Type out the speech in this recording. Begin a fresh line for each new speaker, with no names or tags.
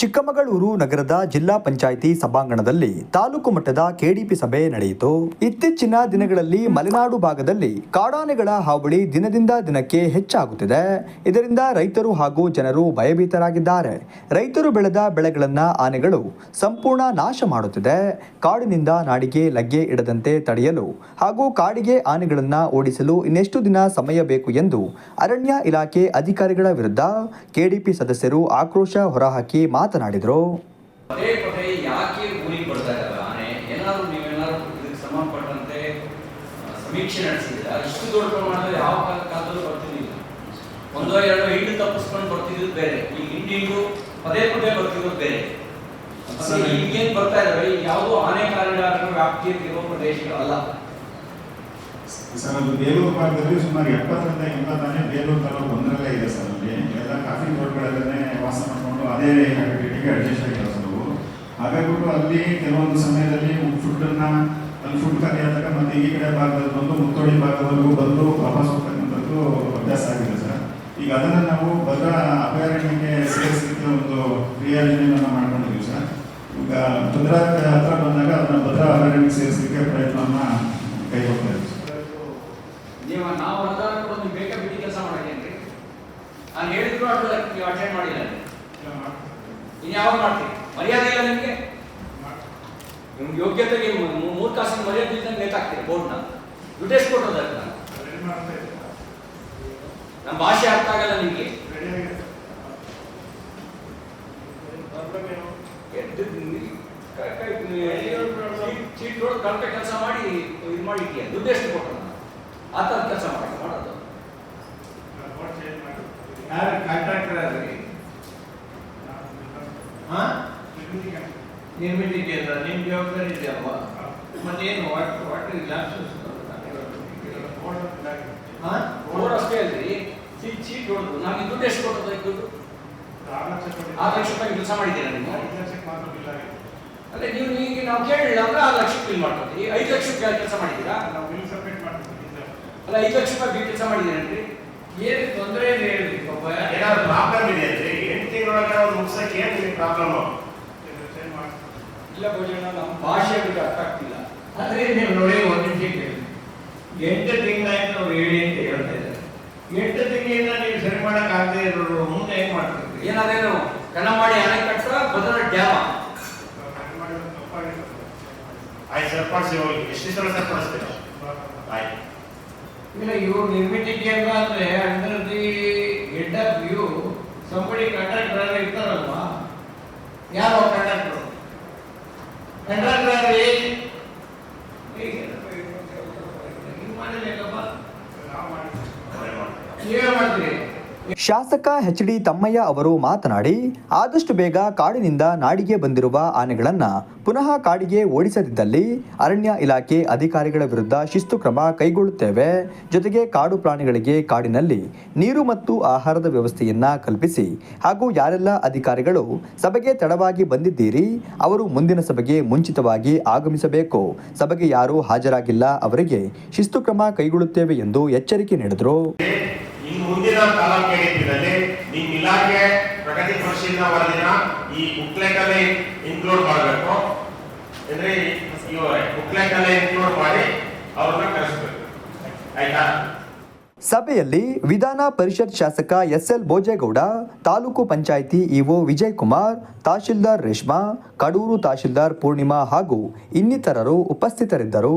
ಚಿಕ್ಕಮಗಳೂರು ನಗರದ ಜಿಲ್ಲಾ ಪಂಚಾಯಿತಿ ಸಭಾಂಗಣದಲ್ಲಿ ತಾಲೂಕು ಮಟ್ಟದ ಕೆಡಿಪಿ ಸಭೆ ನಡೆಯಿತು. ಇತ್ತೀಚಿನ ದಿನಗಳಲ್ಲಿ ಮಲೆನಾಡು ಭಾಗದಲ್ಲಿ ಕಾಡಾನೆಗಳ ಹಾವಳಿ ದಿನದಿಂದ ದಿನಕ್ಕೆ ಹೆಚ್ಚಾಗುತ್ತಿದೆ. ಇದರಿಂದ ರೈತರು ಹಾಗೂ ಜನರು ಭಯಭೀತರಾಗಿದ್ದಾರೆ. ರೈತರು ಬೆಳೆದ ಬೆಳೆಗಳನ್ನು ಆನೆಗಳು ಸಂಪೂರ್ಣ ನಾಶ ಮಾಡುತ್ತಿದೆ. ಕಾಡಿನಿಂದ ನಾಡಿಗೆ ಲಗ್ಗೆ ಇಡದಂತೆ ತಡೆಯಲು ಹಾಗೂ ಕಾಡಿಗೆ ಆನೆಗಳನ್ನು ಓಡಿಸಲು ಇನ್ನೆಷ್ಟು ದಿನ ಸಮಯ ಬೇಕು ಎಂದು ಅರಣ್ಯ ಇಲಾಖೆ ಅಧಿಕಾರಿಗಳ ವಿರುದ್ಧ ಕೆಡಿಪಿ ಸದಸ್ಯರು ಆಕ್ರೋಶ ಹೊರಹಾಕಿ ಮಾತನಾಡಿದರು.
ಪದೇ ಪದೇ ಯಾಕೆ ಊರಿಗೆ ಕೊಡ್ತಾ ಇದ್ದಾರೆ? ಆನೆ ಏನಾದರೂ ನೀವೇನಾದ್ರು ಇದಕ್ಕೆ ಸಂಬಂಧಪಟ್ಟಂತೆ ಸಮೀಕ್ಷೆ ನಡೆಸಿದ್ದೀರಾ ಇಷ್ಟು ದೊಡ್ಡ ಪ್ರಮಾಣದಲ್ಲಿ ಯಾವ ಕಾಲ ಕಾಲದಲ್ಲೂ ಬರ್ತಿರ್ಲಿಲ್ಲ. ಒಂದೋ ಎರಡೋ ಹಿಂಡು ತಪ್ಪಿಸ್ಕೊಂಡು ಬರ್ತಿದ್ದು ಬೇರೆ. ಈ ಹಿಂಡು ಹಿಂಡು ಪದೇ ಪದೇ ಬರ್ತಿರೋದು ಬೇರೆ. ಅಸಲು ಬರ್ತಾ ಇದಾವೆ? ಯಾವುದೋ ಆನೆ ಕಾರಿಡಾರ್ನ ವ್ಯಾಪ್ತಿಯಲ್ಲಿ ಇರೋ ಪ್ರದೇಶಗಳಲ್ಲ.
ಸರ್ ಅದು ಬೇಲೂರು ಭಾಗದಲ್ಲಿ ಸುಮಾರು ಎಪ್ಪತ್ತರಿಂದ ಎಂಬತ್ತಾನೆ ಬೇಲೂರು ತಾಲೂಕು ಒಂದರಲ್ಲೇ ಇದೆ ಸರ್ ಅಲ್ಲಿ. ಎಲ್ಲ ಕಾಫಿ ತೋಟಗಳಲ್ಲೇ ವಾಸ ಮಾಡಿಕೊಂಡು ಅದೇ ರೇಟಿಗೆ ಅಡ್ಜಸ್ಟ್ ಆಗಿರೋ ಸರ್ ಅವು ಹಾಗಾಗ್ಬಿಟ್ಟು ಅಲ್ಲಿ ಕೆಲವೊಂದು ಸಮಯದಲ್ಲಿ ಫುಡ್ಡನ್ನು ಅಲ್ಲಿ ಫುಡ್ ಕರೆಯಾದಾಗ ಮತ್ತೆ ಈ ಕಡೆ ಭಾಗದಲ್ಲಿ ಬಂದು ಮುತ್ತೋಡಿ ಭಾಗದವರೆಗೂ ಬಂದು ವಾಪಸ್ ಹೋಗ್ತಕ್ಕಂಥದ್ದು ಅಭ್ಯಾಸ ಆಗಿದೆ ಸರ್. ಈಗ ಅದನ್ನು ನಾವು ಭದ್ರಾ ಅಭಯಾರಣ್ಯಕ್ಕೆ ಸೇರಿಸಲಿಕ್ಕೆ ಒಂದು ಕ್ರಿಯಾಯೋಜನೆಯನ್ನು ಮಾಡ್ಕೊಂಡಿದ್ದೀವಿ ಸರ್. ಈಗ ಭದ್ರಾ ಹತ್ರ ಬಂದಾಗ ಅದನ್ನು ಭದ್ರಾ ಅಭಯಾರಣ್ಯಕ್ಕೆ ಸೇರಿಸಲಿಕ್ಕೆ ಪ್ರಯತ್ನವನ್ನು ಕೈಗೊಳ್ತಾ ಇದ್ದೀವಿ ಸರ್.
ನೀವು ನಾವು ಅನುದಾನ ಕೊಡೋದು ನೀವು ಬೇಕಾ ಬಿಡಿ ಕೆಲಸ ಮಾಡಕ್ಕೇನ್ರಿ ನಾನು ಹೇಳಿದ್ರು ನೀವು ಅಟೆಂಡ್ ಮಾಡಿಲ್ಲ. ಇನ್ನು ಯಾವಾಗ ಮಾಡ್ತೀರಿ? ಮರ್ಯಾದೆ ಇಲ್ಲ ನಿಮಗೆ? ನಿಮ್ಗೆ ಯೋಗ್ಯತೆಗೆ ಮೂರು ಕಾಸಿನ ಮರ್ಯಾದೆ ಇದ್ದಂಗೆ ನೇತಾಕ್ತೀರಿ ಬೋರ್ಡ್ನ ದುಡ್ಡು ಎಷ್ಟು ಕೊಟ್ಟದ ನಮ್ಮ ಭಾಷೆ ಅರ್ಥ ಆಗಲ್ಲ ನಿಮಗೆ. ಚೀಟ್ ಕೆಲಸ ಮಾಡಿ ಇದು ಮಾಡಿದ್ಯಾ? ದುಡ್ಡು ಎಷ್ಟು ಆ ಥರದ ಕೆಲಸ ಮಾಡಿ ಮಾಡೋದು
ಯಾರು ಕಾಂಟ್ರಾಕ್ಟರ್ ಅದ್ರಿ ಹಾ ನಿರ್ಮಿತಿ ಕೇಂದ್ರ ನಿಮ್ಮ ಜವಾಬ್ದಾರಿ ಇದೆ ಅಲ್ವಾ ಮತ್ತೇನು ವಾಟ್ ವಾಟ್ ಇಸ್ ಹಾ?
ರೋಡ್ ಅಷ್ಟೇ ಅಲ್ರಿ. ಚೀಟ್ ಚೀಟ್ ನೋಡಿದ್ರು ನಾನು ದುಡ್ಡು ಎಷ್ಟು ಕೊಟ್ಟದ ಈ ದುಡ್ಡು? ಆರು ಲಕ್ಷ ರೂಪಾಯಿ ಕೆಲಸ ಮಾಡಿದ್ದೀರಾ ನೀವು? ಅದೇ ನೀವು ಈಗ ನಾವು ಕೇಳಿಲ್ಲ ಅಂದ್ರೆ ಆರು ಲಕ್ಷ ಬಿಲ್ ಮಾಡ್ಕೊತೀವಿ ಐದು ಲಕ್ಷ ರೂಪಾಯಿ ಕೆಲಸ ಮಾಡಿದ್ದೀರಾ? ಅಲ್ಲ ಐದು ಲಕ್ಷ ರೂಪಾಯಿ ಬಿಲ್ ಕೆಲಸ ಮಾಡಿದ್ದೀರೇನ್ರಿ?
ಏನು ತೊಂದರೆ ಏನು ಹೇಳಿ ಪಾಪ
ಏನಾದ್ರು ಪ್ರಾಬ್ಲಮ್ ಇದೆ ಅಂದ್ರೆ ಎಂಟು ತಿಂಗಳೊಳಗೆ ಅವ್ರು ಮುಗ್ಸಕ್ಕೆ ಏನ್ ಪ್ರಾಬ್ಲಮ್
ಇಲ್ಲ ಭೋಜನ ನಮ್ಮ ಭಾಷೆ ಅವ್ರಿಗೆ ಅರ್ಥ ಆಗ್ತಿಲ್ಲ.
ಆದ್ರೆ ನೀವು ನೋಡಿ ಒಂದು ನಿಮಿಷ ಕೇಳಿ ಎಂಟು ತಿಂಗಳಾಯ್ತು ಅವ್ರು ಹೇಳಿ ಅಂತ ಹೇಳ್ತಾ ಇದ್ದಾರೆ. ಎಂಟು ತಿಂಗಳಿಂದ ನೀವು ಸರಿ ಮಾಡಕ್ ಆಗದೆ ಇರೋರು ಮುಂದೆ ಏನ್ ಮಾಡ್ತಿರ್ತೀರಿ?
ಏನಾದೇನು ಕನ್ನಂಬಾಡಿ ಅಣೆಕಟ್ಟ ಭದ್ರಾ ಡ್ಯಾಮ.
ಆಯ್ತು ಸರಿಪಡಿಸಿ ಹೋಗಿ. ಎಷ್ಟು ಸಲ ಸರಿಪಡಿಸ್ತೀರ? ಆಯ್ತು
ಇಲ್ಲ ಇವ್ರು ನಿರ್ಮಿತಿ ಕೇಂದ್ರ ಅಂದ್ರೆ under the head of you somebody ಇರ್ತಾರಲ್ವಾ Ándale.
ಶಾಸಕ ಎಚ್ ಡಿ ತಮ್ಮಯ್ಯ ಅವರು ಮಾತನಾಡಿ, ಆದಷ್ಟು ಬೇಗ ಕಾಡಿನಿಂದ ನಾಡಿಗೆ ಬಂದಿರುವ ಆನೆಗಳನ್ನ ಪುನಃ ಕಾಡಿಗೆ ಓಡಿಸದಿದ್ದಲ್ಲಿ ಅರಣ್ಯ ಇಲಾಖೆ ಅಧಿಕಾರಿಗಳ ವಿರುದ್ಧ ಶಿಸ್ತು ಕ್ರಮ ಕೈಗೊಳ್ಳುತ್ತೇವೆ. ಜೊತೆಗೆ ಕಾಡು ಪ್ರಾಣಿಗಳಿಗೆ ಕಾಡಿನಲ್ಲಿ ನೀರು ಮತ್ತು ಆಹಾರದ ವ್ಯವಸ್ಥೆಯನ್ನ ಕಲ್ಪಿಸಿ ಹಾಗೂ ಯಾರೆಲ್ಲ ಅಧಿಕಾರಿಗಳು ಸಭೆಗೆ ತಡವಾಗಿ ಬಂದಿದ್ದೀರಿ, ಅವರು ಮುಂದಿನ ಸಭೆಗೆ ಮುಂಚಿತವಾಗಿ ಆಗಮಿಸಬೇಕು. ಸಭೆಗೆ ಯಾರು ಹಾಜರಾಗಿಲ್ಲ, ಅವರಿಗೆ ಶಿಸ್ತು ಕ್ರಮ ಕೈಗೊಳ್ಳುತ್ತೇವೆ ಎಂದು ಎಚ್ಚರಿಕೆ ನೀಡಿದರು.
ಇನ್ನು ತಾಲೂಕು ಕಾಲಂ ನಿಮ್ಮ ಇಲಾಖೆ ಪ್ರಗತಿ ಪರಿಶೀಲನಾ ವರದಿನ ಈ ಬುಕ್ಲೆಟಲ್ಲಿ ಇನ್ಕ್ಲೂಡ್ ಮಾಡಬೇಕು. ಅಂದ್ರೆ ಬುಕ್ಲೆಟ್ ಬುಕ್ಲೆಟಲ್ಲೇ ಇನ್ಕ್ಲೂಡ್ ಮಾಡಿ ಅವ್ರನ್ನ ಕರೆಸಬೇಕು. ಆಯ್ತಾ?
ಸಭೆಯಲ್ಲಿ ವಿಧಾನ ಪರಿಷತ್ ಶಾಸಕ S L Bhojegowda, taluk panchayat EO Vijay Kumar tahsildar Reshma, Kadur tahsildar Purnima ಹಾಗೂ ಇನ್ನಿತರರು ಉಪಸ್ಥಿತರಿದ್ದರು.